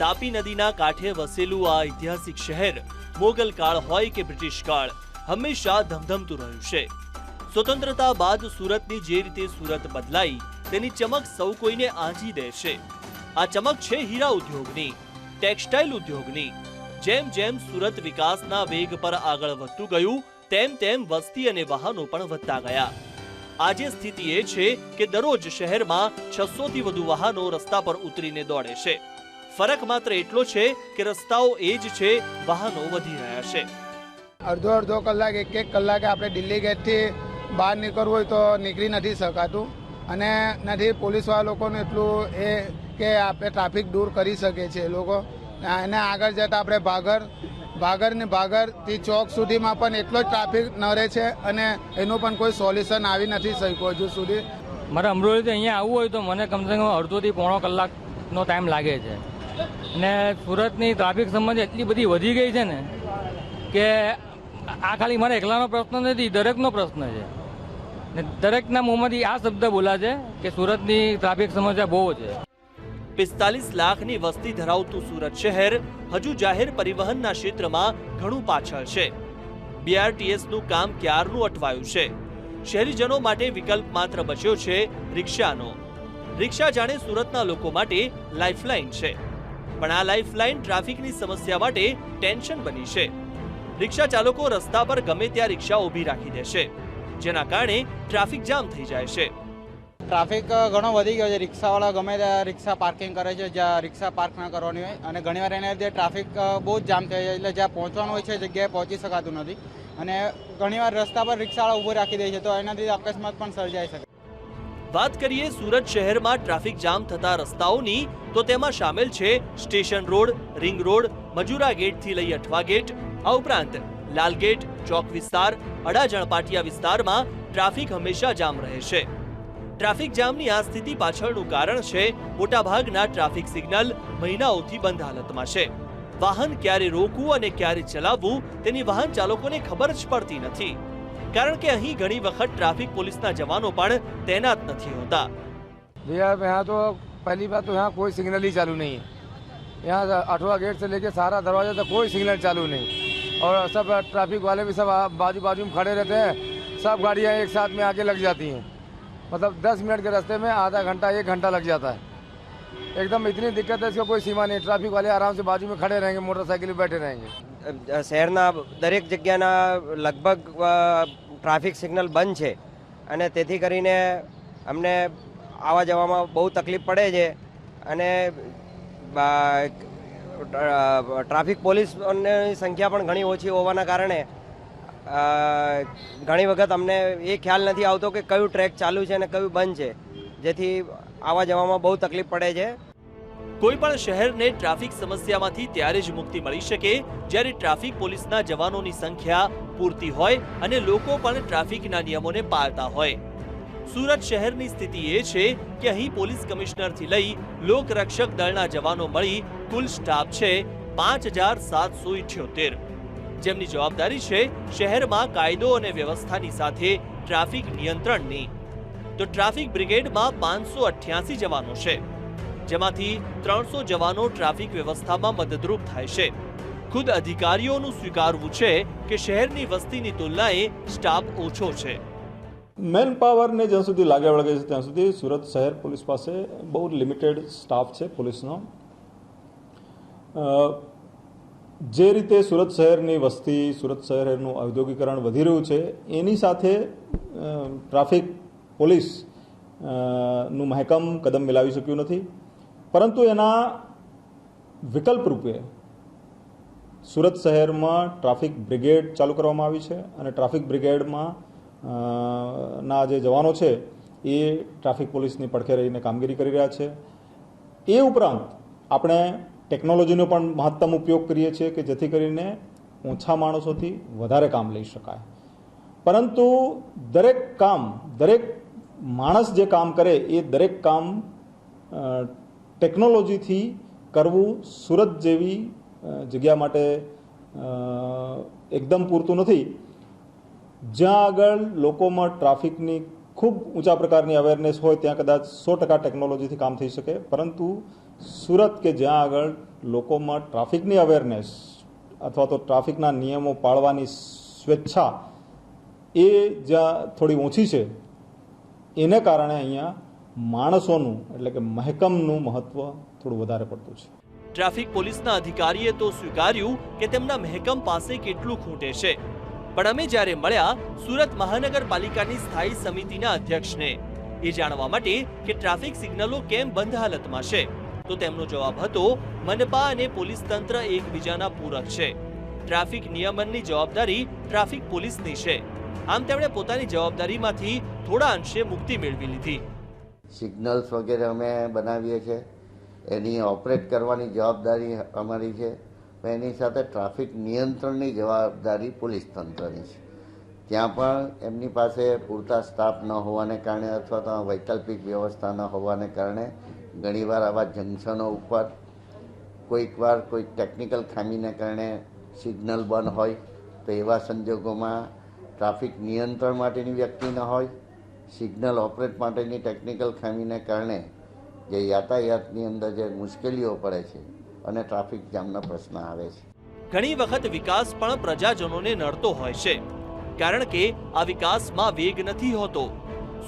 તાપી નદીના કાંઠે વસેલું આ ઐતિહાસિક શહેર મોગલ કાળ હોય કે બ્રિટિશ કાળ, હંમેશા ધમધમતું રહ્યું છે. સ્વતંત્રતા બાદ સુરતની જે રીતે સુરત બદલાઈ, તેની ચમક સૌ કોઈને આંજી દે છે. આ ચમક છે હીરા ઉદ્યોગની, ટેક્સટાઇલ ઉદ્યોગની. જેમ જેમ સુરત વિકાસના વેગ પર આગળ વધતું ગયું, તેમ તેમ વસ્તી અને વાહનો પણ વધતા ગયા. આજે સ્થિતિ એ છે કે દરરોજ શહેરમાં છસો થી વધુ વાહનો રસ્તા પર ઉતરીને દોડે છે. ફરક માત્ર એટલો છે કે રસ્તાઓ એ જ છે વાહનો વધી રહ્યા છે. અડધો અડધો કલાક એક એક કલાકે આપણે દિલ્હી ગેટથી બહાર નીકળવું હોય તો નીકળી નથી શકાતું. અને નથી પોલીસવાળા લોકોને એટલું એ કે આપણે ટ્રાફિક દૂર કરી શકે છે લોકો. એને આગળ જતાં આપણે ભાગર ભાગર ને ભાગરથી ચોક સુધીમાં પણ એટલો જ ટ્રાફિક નરે છે અને એનું પણ કોઈ સોલ્યુશન આવી નથી શક્યું હજુ સુધી. મારે અમરોલીથી અહીંયા આવવું હોય તો મને કમસે કમ અડધોથી પોણો કલાકનો ટાઈમ લાગે છે. અને સુરતની ટ્રાફિક સમસ્યા એટલી બધી વધી ગઈ છે ને કે આ ખાલી મારા એકલાનો પ્રશ્ન નથી, દરેકનો પ્રશ્ન છે. ને દરેકના મોંમાંથી આ શબ્દ બોલાશે કે સુરતની ટ્રાફિક સમસ્યા બહુ છે. પિસ્તાલીસ લાખની વસ્તી ધરાવતું સુરત શહેર હજુ જાહેર પરિવહનના ક્ષેત્રમાં ઘણું પાછળ છે. બીઆરટીએસનું કામ ક્યારનું અટવાયું છે? શહેરીજનો માટે વિકલ્પ માત્ર બચ્યો છે રિક્ષાનો. રિક્ષા જાણે સુરતના લોકો માટે લાઇફલાઇન છે. પણ આ લાઇફલાઇન ટ્રાફિકની સમસ્યા માટે ટેન્શન બની છે. રિક્ષા ચાલકો રસ્તા પર ગમે ત્યાં રિક્ષા ઊભી રાખી દેશે જેના કારણે ટ્રાફિક જામ થઈ જાય છે. ટ્રાફિક ઘણો વધી ગયો છે. રિક્ષાવાળા ગમે ત્યાં રિક્ષા પાર્કિંગ કરે છે, જ્યાં રિક્ષા પાર્ક ના કરવાની હોય. અને ઘણીવાર એને લીધે ટ્રાફિક બહુ જ જામ થઈ જાય એટલે જ્યાં પહોંચવાનું હોય છે જગ્યાએ પહોંચી શકાતું નથી. અને ઘણીવાર રસ્તા પર રિક્ષાવાળા ઊભો રાખી દે છે, તો એનાથી અકસ્માત પણ સર્જાઈ શકે. વાત કરીએ સુરત શહેરમાં ટ્રાફિક જામ થતા રસ્તાઓની, તો તેમાં સામેલ છે station road, ring road, Majura ગેટથી લઈ અઠવા ગેટ. આ ઉપરાંત લાલગેટ ચોક વિસ્તાર, અડાજણ પાટિયા વિસ્તારમાં ટ્રાફિક હંમેશા જામ રહે છે. ટ્રાફિક જામની આ સ્થિતિ પાછળનું કારણ છે મોટાભાગના ટ્રાફિક સિગ્નલ મહિનાઓથી બંધ હાલતમાં છે. વાહન ક્યારે રોકવું અને ક્યારે ચલાવવું તેની વાહન ચાલકોને ખબર જ પડતી નથી. કારણ કે અહીં ઘણી વખત ટ્રાફિક પોલીસના જવાનો પણ તૈનાત નથી હોતા भैया यहाँ तो पहली बात तो यहाँ कोई सिग्नल ही चालू नहीं है यहाँ अठवा गेट से लेके सारा दरवाजा तक कोई सिग्नल चालू नहीं और सब ट्रैफिक वाले भी सब आ- बाजू बाजू में खड़े रहते हैं सब गाड़ियाँ एक साथ में आके लग जाती हैं मतलब दस मिनट के रास्ते में आधा घंटा एक घंटा लग जाता है एकदम इतनी दिक्कत है इसका कोई सीमा नहीं ट्रैफिक वाले आराम से बाजू में खड़े रहेंगे मोटरसाइकिल पे बैठे रहेंगे શહેરના દરેક જગ્યાના લગભગ અ, ટ્રાફિક સિગ્નલ બંધ છે અને તેથી કરીને અમને આવવા જવામાં બહુ તકલીફ પડે છે અને અ, ટ્રાફિક પોલીસની સંખ્યા પણ ઘણી ઓછી હોવાના કારણે અ, ઘણી વખત અમને એ ખ્યાલ નથી આવતો કે કયું ટ્રેક ચાલુ છે અને કયું બંધ છે જેથી આવવા જવામાં બહુ તકલીફ પડે છે. કોઈ પણ શહેરને ટ્રાફિક સમસ્યામાંથી ત્યારે જ મુક્તિ મળી શકે જ્યારે ટ્રાફિક પોલીસના જવાનોની સંખ્યા પૂરતી હોય અને લોકો પણ ટ્રાફિકના નિયમોને પાળતા હોય. સુરત શહેરની સ્થિતિ એ છે કે અહીં પોલીસ કમિશનરથી લઈ લોકરક્ષક દળના જવાનો મળી કુલ સ્ટાફ છે પાંચ હજાર સાતસો ઇઠ્યોતેર. જેમની જવાબદારી છે શહેરમાં કાયદો અને વ્યવસ્થાની સાથે ટ્રાફિક નિયંત્રણની. તો ટ્રાફિક બ્રિગેડમાં પાંચસો અઠ્યાસી જવાનો છે, જેમાંથી ત્રણસો જવાનો ટ્રાફિક વ્યવસ્થામાં મદદરૂપ થાય છે. ખુદ અધિકારીઓનું સ્વીકારવું છે કે શહેરની વસ્તીની તુલનાએ સ્ટાફ ઓછો છે. મેન પાવરને જ્યાં સુધી લાગે વળગે છે ત્યાં સુધી સુરત શહેર પોલીસ પાસે બહુ લિમિટેડ સ્ટાફ છે પોલીસનો. જે રીતે સુરત શહેરની વસ્તી, સુરત શહેરનું ઔદ્યોગિકરણ વધી રહ્યું છે, એની સાથે ટ્રાફિક પોલીસનું મહેકમ કદમ મિલાવી શક્યું નથી. પરંતુ એના વિકલ્પ રૂપે સુરત શહેરમાં ટ્રાફિક બ્રિગેડ ચાલુ કરવામાં આવી છે અને ટ્રાફિક બ્રિગેડમાં ના જે જવાનો છે, એ ટ્રાફિક પોલીસની પડખે રહીને કામગીરી કરી રહ્યા છે. એ ઉપરાંત આપણે ટેકનોલોજીનો પણ મહત્તમ ઉપયોગ કરીએ છીએ કે જેથી કરીને ઓછા માણસોથી વધારે કામ લઈ શકાય. પરંતુ દરેક કામ, દરેક માણસ જે કામ કરે એ દરેક કામ ટેકનોલોજીથી કરવું સુરત જેવી જગ્યા માટે એકદમ પૂરતું નથી. જ્યાં આગળ લોકોમાં ટ્રાફિકની ખૂબ ઊંચા પ્રકારની અવેરનેસ હોય, ત્યાં કદાચ સો ટકા ટેકનોલોજીથી કામ થઈ શકે. પરંતુ સુરત કે જ્યાં આગળ લોકોમાં ટ્રાફિકની અવેરનેસ અથવા તો ટ્રાફિકના નિયમો પાળવાની સ્વેચ્છા એ જ્યાં થોડી ઓછી છે એને કારણે અહીંયા માણસોનું, એટલે કે મહેકમનું મહત્વ થોડું વધારે પડતું છે. ટ્રાફિક પોલીસના અધિકારીએ તો સ્વીકાર્યું કે તેમના મહેકમ પાસે કેટલું ખૂટે છે. પણ અમે જ્યારે મળ્યા, સુરત મહાનગરપાલિકાની સ્થાયી સમિતિના અધ્યક્ષને. એ જાણવા માટે કે ટ્રાફિક સિગ્નલો કેમ બંધ હાલતમાં છે? તો તેમનો જવાબ હતો, મનપા અને પોલીસ તંત્ર એકબીજાના પૂરક છે. ટ્રાફિક નિયમનની જવાબદારી ટ્રાફિક પોલીસની છે. આમ તેમણે પોતાની જવાબદારીમાંથી થોડા અંશે મુક્તિ મેળવી લીધી. સિગ્નલ્સ વગેરે અમે બનાવીએ છીએ. એની ઓપરેટ કરવાની જવાબદારી અમારી છે. એની સાથે ટ્રાફિક નિયંત્રણની જવાબદારી પોલીસ તંત્રની છે. ત્યાં પણ એમની પાસે પૂરતા સ્ટાફ ન હોવાને કારણે અથવા તો વૈકલ્પિક વ્યવસ્થા ન હોવાને કારણે ઘણીવાર આવા જંકશનો ઉપર કોઈક વાર કોઈ ટેકનિકલ ખામીને કારણે સિગ્નલ બંધ હોય તો એવા સંજોગોમાં ટ્રાફિક નિયંત્રણ માટેની વ્યક્તિ ન હોય સિગ્નલ ઓપરેટ માટેની ટેકનિકલ ખામીને કારણે જે યાતાયાતની અંદર જે મુશ્કેલીઓ પડે છે અને ટ્રાફિક જામના પ્રશ્ન આવે છે. ઘણી વખત વિકાસ પણ પ્રજાજનોને નડતો હોય છે કારણ કે આ વિકાસમાં વેગ નથી હોતો.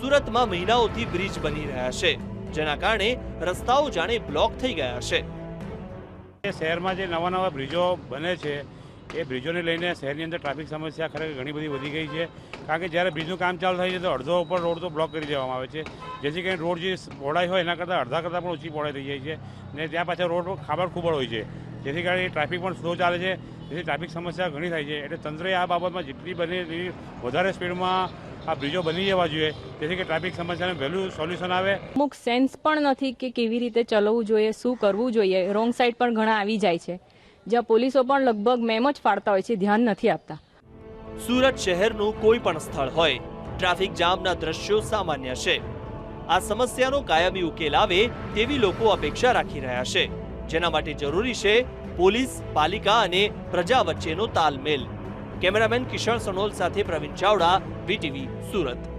સુરતમાં મહિનાઓથી બ્રિજ બની રહ્યા છે જેના કારણે રસ્તાઓ જાણે બ્લોક થઈ ગયા છે. શહેરમાં જે નવા નવા બ્રિજો બને છે એ બ્રિજોને લઈને શહેરની અંદર ટ્રાફિક સમસ્યા ખરેખર ઘણી બધી વધી ગઈ છે. કારણ કે જ્યારે બ્રિજનું કામ ચાલુ થાય છે, તો અડધો ઉપર રોડ તો બ્લોક કરી દેવામાં આવે છે. જેથી કરીને રોડ જે પહોળાઈ હોય, એના કરતાં અડધા કરતાં પણ ઓછી પહોળાઈ થઈ જાય છે. ને ત્યાં પાછા રોડ ખાબર ખૂબડ હોય છે. જેથી કારણે ટ્રાફિક પણ સ્લો ચાલે છે. જેથી ટ્રાફિક સમસ્યા ઘણી થાય છે. એટલે તંત્રએ આ બાબતમાં જેટલી બને એટલી વધારે સ્પીડમાં આ બ્રિજો બની જવા જોઈએ. જેથી કે ટ્રાફિક સમસ્યાનું વહેલું સોલ્યુશન આવે. અમુક સેન્સ પણ નથી કે કેવી રીતે ચલાવવું જોઈએ, શું કરવું જોઈએ. રોંગ સાઈડ પણ ઘણા આવી જાય છે. જ્યાં પોલીસો પણ લગભગ મેમ જ ફાડતા હોય છે, ધ્યાન નથી આપતા. સુરત શહેરનું કોઈ પણ સ્થળ હોય, ટ્રાફિક જામના દ્રશ્યો સામાન્ય છે. આ સમસ્યાનો કાયમી ઉકેલ આવે તેવી લોકો અપેક્ષા રાખી રહ્યા છે. જેના માટે જરૂરી છે પોલીસ, પાલિકા અને પ્રજા વચ્ચેનો તાલમેલ. કેમેરામેન કિશન સનોલ સાથે પ્રવીણ ચાવડા, વીટીવી સુરત.